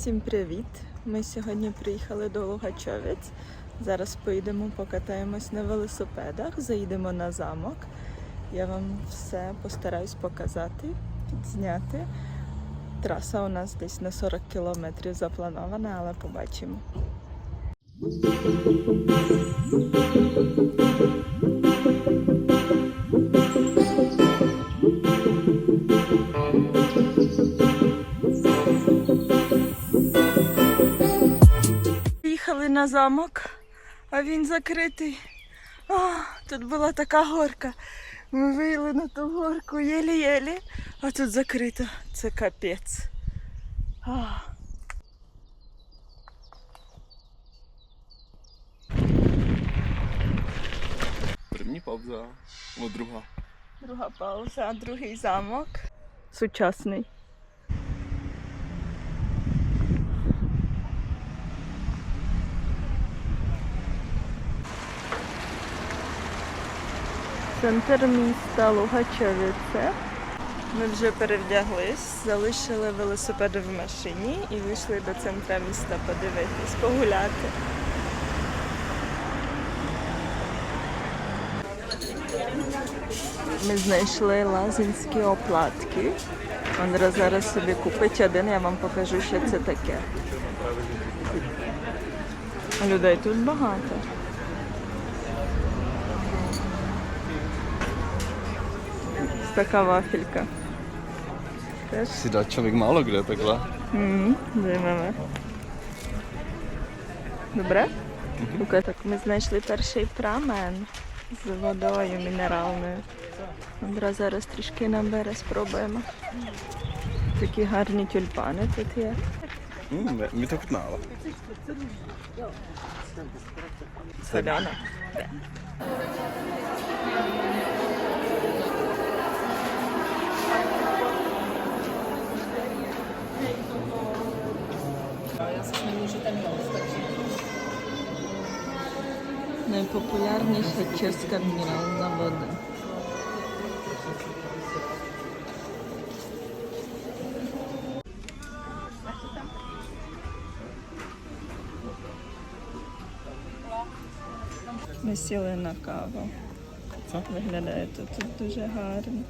Всім привіт! Ми сьогодні приїхали до Лугачовець. Зараз поїдемо, покатаємось на велосипедах, заїдемо на замок. Я вам все постараюсь показати, підзняти. Траса у нас десь на 40 кілометрів запланована, але побачимо. Їхали на замок, а він закритий. О, тут була така горка. Ми вийшли на ту горку єлі-єлі, а тут закрито. Це капець. А. První pauza, nebo druhá. Друга пауза, другий замок. Сучасний. Центр міста Лугачовице. Ми вже перевдяглись, залишили велосипеди в машині і вийшли до центра міста подивитись, погуляти. Ми знайшли лазинські оплатки. Андра зараз собі купить один, я вам покажу, що це таке. Людей тут багато. Така вафелька. Теж dá člověk málo kde takhle. Мгм, Займемо. Добре? Лука, так ми знайшли перший прамен з водою мінеральною. Андра зараз трішки набере, спробуємо. Такі гарні тюльпани тут є. Mm, mi to chutnalo. Соляна. Найпопулярніша чеська мінеральна вода. Ми сіли на каву. Виглядає тут дуже гарно.